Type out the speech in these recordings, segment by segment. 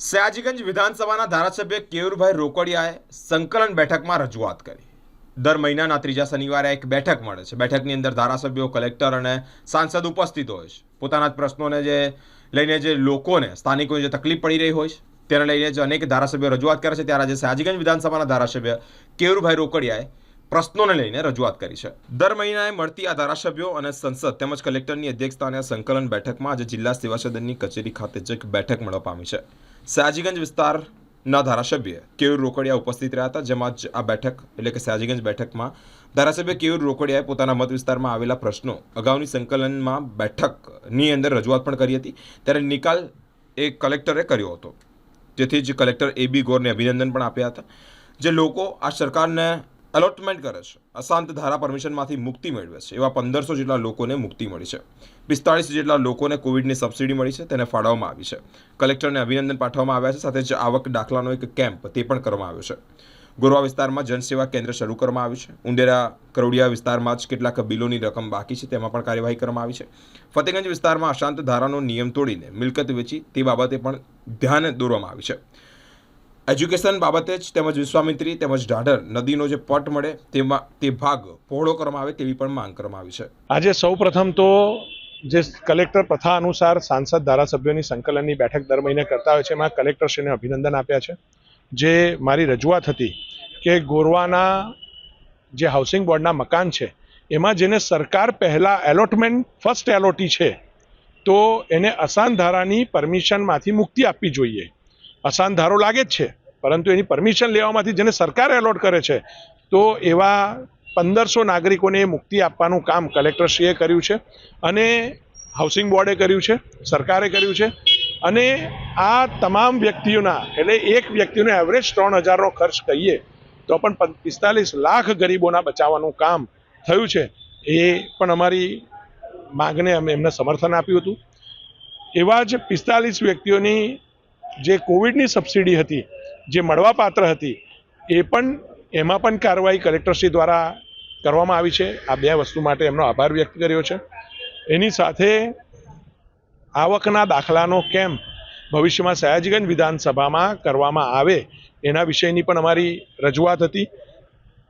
સયાજીગંજ વિધાનસભાના ધારાસભ્ય કેયુરભાઈ રોકડિયાએ સંકલન બેઠકમાં રજૂઆત કરી. દર મહિનાના ત્રીજા શનિવારે એક બેઠક મળે છે. બેઠકની અંદર ધારાસભ્યો, કલેક્ટર અને સાંસદ ઉપસ્થિત હોય છે. પોતાના જ પ્રશ્નોને જે લઈને જે લોકોને, સ્થાનિકોને જે તકલીફ પડી રહી હોય છે, તેને લઈને જે અનેક ધારાસભ્યો રજૂઆત કરે છે, ત્યારે આજે સયાજીગંજ વિધાનસભાના ધારાસભ્ય કેયુરભાઈ રોકડિયાએ પ્રશ્નોને લઈને રજૂઆત કરી છે. દર મહિનાએ મળતી આ ધારાસભ્યો અને સંસદ તેમજ કલેક્ટરની અધ્યક્ષતાને સંકલન બેઠકમાં આજે જિલ્લા સેવા સદનની કચેરી ખાતે જ એક બેઠક મળવા પામી છે. સયાજીગંજ વિસ્તારના ધારાસભ્ય કેયુર રોકડિયા ઉપસ્થિત રહ્યા હતા, જેમાં જ આ બેઠક એટલે કે સયાજીગંજ બેઠકમાં ધારાસભ્ય કેયુર રોકડિયાએ પોતાના મત વિસ્તારમાં આવેલા પ્રશ્નો અગાઉની સંકલનમાં બેઠકની અંદર રજૂઆત પણ કરી હતી. ત્યારે નિકાલ એ કલેક્ટરે કર્યો હતો. જેથી જ કલેક્ટર એ બી ગોરને અભિનંદન પણ આપ્યા હતા. જે લોકો આ સરકારને અલોટમેન્ટ કરે છે. અશાંત ધારા પરમિશનમાંથી મુક્તિ મેળવે છે. એવા પંદરસો જેટલા લોકોને મુક્તિ મળી છે. પિસ્તાળીસ જેટલા લોકોને કોવિડની સબસિડી મળી છે. તેને ફાળવવામાં આવી છે. કલેક્ટરને અભિનંદન પાઠવવામાં આવ્યા છે. સાથે જ આવક દાખલાનો એક કેમ્પ તે પણ કરવામાં આવ્યો છે. ગોરવા વિસ્તારમાં જનસેવા કેન્દ્ર શરૂ કરવામાં આવ્યું છે. ઉંડેરા કરોડિયા વિસ્તારમાં જ કેટલાક બિલોની રકમ બાકી છે. તેમાં પણ કાર્યવાહી કરવામાં આવી છે. ફતેગંજ વિસ્તારમાં અશાંત ધારાનો નિયમ તોડીને મિલકત વેચી તે બાબતે પણ ધ્યાન દોરવામાં આવ્યું છે. એજ્યુકેશન બાબતે જ તેમજ વિશ્વામિત્રી તેમજ ઢાઢર નદીનો જે પટ મળે તેમાં તે ભાગ પહોળો કરવામાં આવે તેવી પણ માંગ કરવામાં આવી છે. આજે સૌ પ્રથમ તો જે કલેક્ટર પ્રથા અનુસાર સાંસદ ધારાસભ્યોની સંકલનની બેઠક દર મહિને કરતા હોય છે. એમાં કલેક્ટરશ્રીને અભિનંદન આપ્યા છે. જે મારી રજૂઆત હતી કે ગોરવાના જે હાઉસિંગ બોર્ડના મકાન છે, એમાં જેને સરકાર પહેલાં એલોટમેન્ટ ફર્સ્ટ એલોટી છે, તો એને અસાન ધારાની પરમિશનમાંથી મુક્તિ આપવી જોઈએ. અસાન ધારો લાગે જ છે. પરંતુ એની પરમિશન લેવામાંથી જેને સરકાર એલોટ કરે છે, તો એવા પંદરસો નાગરિકોને મુક્તિ આપવાનું કામ કલેક્ટરશ્રીએ કર્યું છે અને હાઉસિંગ બોર્ડે કર્યું છે, સરકારે કર્યું છે અને આ તમામ વ્યક્તિઓના, એટલે એક વ્યક્તિનો એવરેજ ત્રણ હજારનો ખર્ચ કહીએ, તો પણ પિસ્તાલીસ લાખ ગરીબોના બચાવવાનું કામ થયું છે. એ પણ અમારી માગને અમે એમને સમર્થન આપ્યું હતું. એવા જ પિસ્તાલીસ વ્યક્તિઓની જે કોવિડની સબસિડી હતી જે મળવાપાત્ર હતી, એ પણ, એમાં પણ કાર્યવાહી કલેક્ટરશ્રી દ્વારા કરવામાં આવી છે. આ બે વસ્તુ માટે એમનો આભાર વ્યક્ત કર્યો છે. એની સાથે આવકના દાખલાનો કેમ્પ ભવિષ્યમાં સયાજીગંજ વિધાનસભામાં કરવામાં આવે, એના વિષયની પણ અમારી રજૂઆત હતી.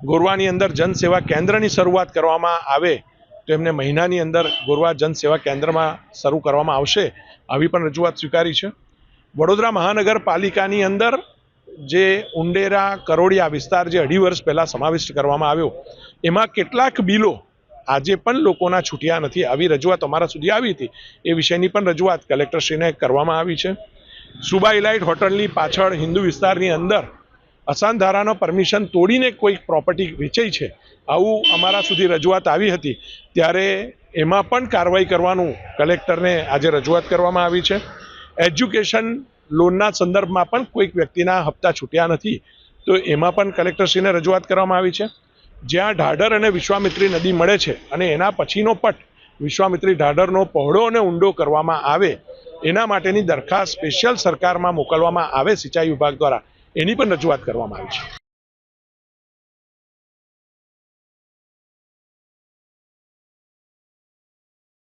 ગોરવાની અંદર જનસેવા કેન્દ્રની શરૂઆત કરવામાં આવે, તો એમને મહિનાની અંદર ગોરવા જનસેવા કેન્દ્રમાં શરૂ કરવામાં આવશે, આવી પણ રજૂઆત સ્વીકારી છે. વડોદરા મહાનગરપાલિકાની અંદર જે ઉંડેરા કરોડિયા વિસ્તાર જે અઢી વર્ષ પહેલાં સમાવિષ્ટ કરવામાં આવ્યો, એમાં કેટલાક બિલો આજે પણ લોકોના છૂટ્યા નથી. આવી રજૂઆત અમારા સુધી આવી હતી. એ વિષયની પણ રજૂઆત કલેક્ટરશ્રીને કરવામાં આવી છે. સુબા ઇલાઇટ હોટલની પાછળ હિન્દુ વિસ્તારની અંદર અસાન ધારાનો પરમિશન તોડીને કોઈક પ્રોપર્ટી વેચાઈ છે, આવું અમારા સુધી રજૂઆત આવી હતી. ત્યારે એમાં પણ કાર્યવાહી કરવાનું કલેક્ટરને આજે રજૂઆત કરવામાં આવી છે. એજ્યુકેશન લોનના સંદર્ભમાં પણ કોઈક વ્યક્તિના હપ્તા છૂટ્યા નથી. તો એમાં પણ કલેક્ટરશ્રીને રજૂઆત કરવામાં આવી છે. જ્યાં ઢાઢર અને વિશ્વામિત્રી નદી મળે છે અને એના પછીનો પટ વિશ્વામિત્રી ઢાઢરનો પહોળો અને ઊંડો કરવામાં આવે, એના માટેની દરખાસ્ત સ્પેશિયલ સરકારમાં મોકલવામાં આવે સિંચાઈ વિભાગ દ્વારા. એની પણ રજૂઆત કરવામાં આવી છે.